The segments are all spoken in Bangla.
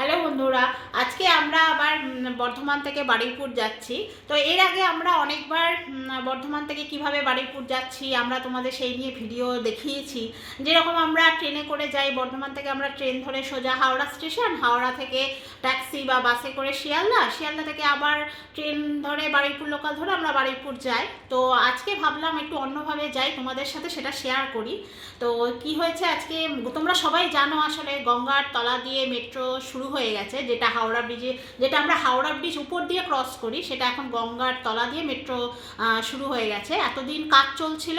হ্যালো বন্ধুরা, আজকে আমরা আবার বর্ধমান থেকে বারুইপুর যাচ্ছি। তো এর আগে আমরা অনেকবার বর্ধমান থেকে কীভাবে বারুইপুর যাচ্ছি, আমরা তোমাদের সেই নিয়ে ভিডিও দেখিয়েছি। যেরকম আমরা ট্রেনে করে যাই, বর্ধমান থেকে আমরা ট্রেন ধরে সোজা হাওড়া স্টেশন, হাওড়া থেকে ট্যাক্সি বা বাসে করে শিয়ালদা। শিয়ালদা থেকে আবার ট্রেন ধরে বারুইপুর লোকাল ধরে আমরা বারুইপুর যাই। তো আজকে ভাবলাম একটু অন্যভাবে যাই, তোমাদের সাথে সেটা শেয়ার করি। তো কি হয়েছে আজকে? তোমরা সবাই জানো আসলে গঙ্গার তলা দিয়ে মেট্রো শুরু হয়ে গেছে, যেটা হাওড়া ব্রিজে যেটা আমরা হাওড়া ব্রিজ উপর দিয়ে ক্রস করি, সেটা এখন গঙ্গার তলা দিয়ে মেট্রো শুরু হয়ে গেছে। এতদিন কাজ চলছিল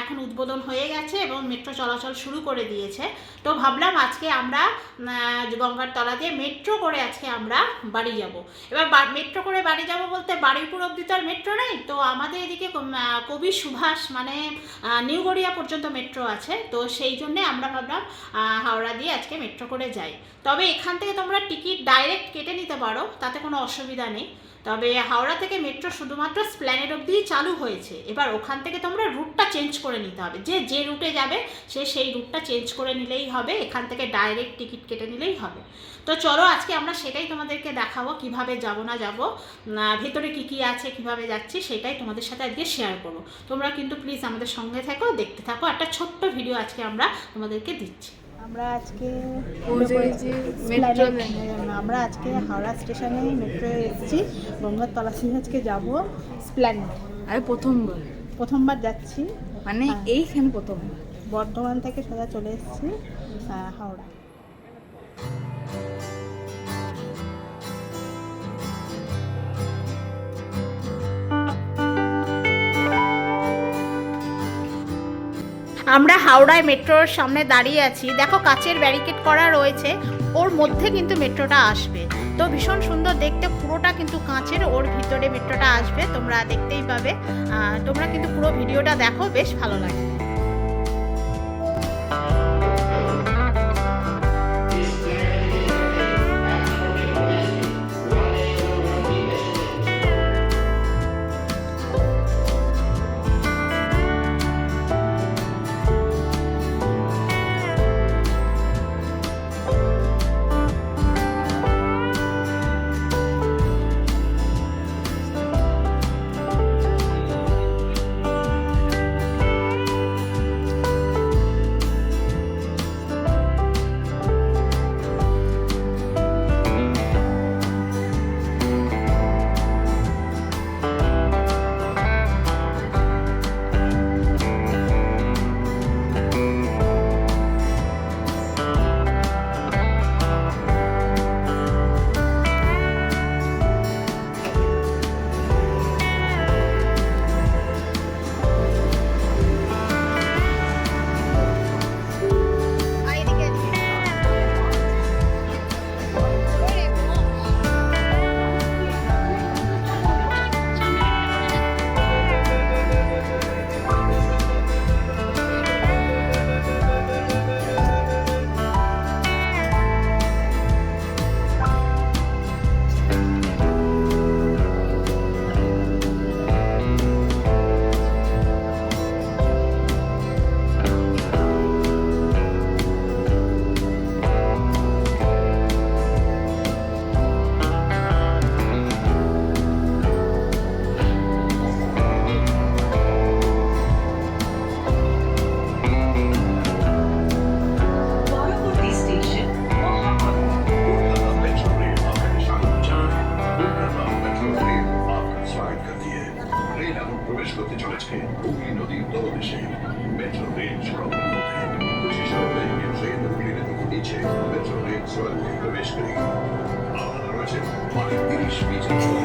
এখন উদ্বোধন হয়ে গেছে এবং মেট্রো চলাচল শুরু করে দিয়েছে। তো ভাবলাম আজকে আমরা গঙ্গার তলা দিয়ে মেট্রো করে আজকে আমরা বাড়ি যাব। এবার মেট্রো করে বাড়ি যাব বলতে বারুইপুর অবধি তো আর মেট্রো নেই, তো আমাদের এদিকে কবি সুভাষ মানে নিউ গড়িয়া পর্যন্ত মেট্রো আছে, তো সেই জন্যে আমরা ভাবলাম হাওড়া দিয়ে আজকে মেট্রো করে যাই। তবে এখান থেকে তোমরা টিকিট ডাইরেক্ট কেটে নিতে পারো, তাতে কোনো অসুবিধা নেই। তবে হাওড়া থেকে মেট্রো শুধুমাত্র স্প্ল্যানেড অবধি চালু হয়েছে। এবার ওখান থেকে তোমরা রুটটা চেঞ্জ করে নিতে হবে। যে যে রুটে যাবে, সে সেই রুটটা চেঞ্জ করে নিলেই হবে, এখান থেকে ডাইরেক্ট টিকিট কেটে নিলেই হবে। তো চলো, আজকে আমরা সেটাই তোমাদেরকে দেখাবো, কীভাবে যাব না যাব ভেতরে কি কি আছে, কীভাবে যাচ্ছি, সেটাই তোমাদের সাথে আজকে শেয়ার করব। তোমরা কিন্তু প্লিজ আমাদের সঙ্গে থাকো, দেখতে থাকো। একটা ছোট্ট ভিডিও আজকে আমরা তোমাদেরকে দিচ্ছি। আমরা আজকে আমরা আজকে হাওড়া স্টেশনে মেট্রো এসেছি গঙ্গার তলাশি আজকে যাব স্প্ল্যানেড আমি প্রথমবার। প্রথমবার যাচ্ছি। মানে হ্যাঁ। এইখানে প্রথমবার। বর্ধমান থেকে সোজা চলে এসেছি হাওড়া। আমরা হাওড়ায় মেট্রোর সামনে দাঁড়িয়ে আছি। দেখো কাচের ব্যারিকেড করা রয়েছে। ওর মধ্যে কিন্তু মেট্রোটা আসবে। তো ভীষণ সুন্দর দেখতে, পুরোটা কিন্তু কাঁচের, ওর ভিতরে মেট্রোটা আসবে, তোমরা দেখতেই পাবে। তোমরা কিন্তু পুরো ভিডিওটা দেখো, বেশ ভালো লাগে করি আপনারা রয়েছেন মানে তিরিশ মিটার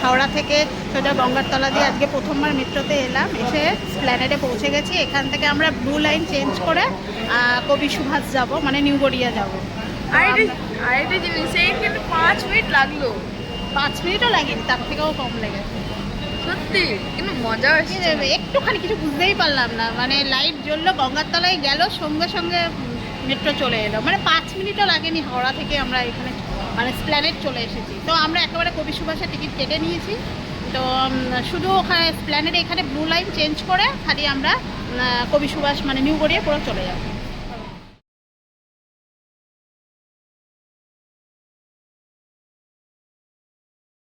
হাওড়া থেকে সোজা গঙ্গার তলা দিয়ে আজকে প্রথমবার মেট্রোতে এলাম। এসে প্ল্যানেডে পৌঁছে গেছি। এখান থেকে আমরা ব্লু লাইন চেঞ্জ করে কবি সুভাষ যাব মানে নিউ গড়িয়া যাব। আরেকটা আরেকটা জিনিস এই কিন্তু পাঁচ মিনিট লাগল। পাঁচ মিনিটও লাগেনি তার থেকেও কম লেগেছে। সত্যি? কিন্তু মজা হয়েছে একটুখানি কিছু বুঝতেই পারলাম না। মানে লাইট জ্বললো গঙ্গার তলায় গেল সঙ্গে সঙ্গে মেট্রো চলে এলো। মানে পাঁচ মিনিটও লাগেনি হাওড়া থেকে আমরা এখানে মানে স্প্ল্যানেট চলে এসেছি। তো আমরা একেবারে কবি সুভাষের টিকিট কেটে নিয়েছি। তো শুধু ওখানে স্প্ল্যানেটে এখানে ব্লু লাইন চেঞ্জ করে খালি আমরা কবি সুভাষ মানে নিউ গড়িয়ে পুরো চলে যাব।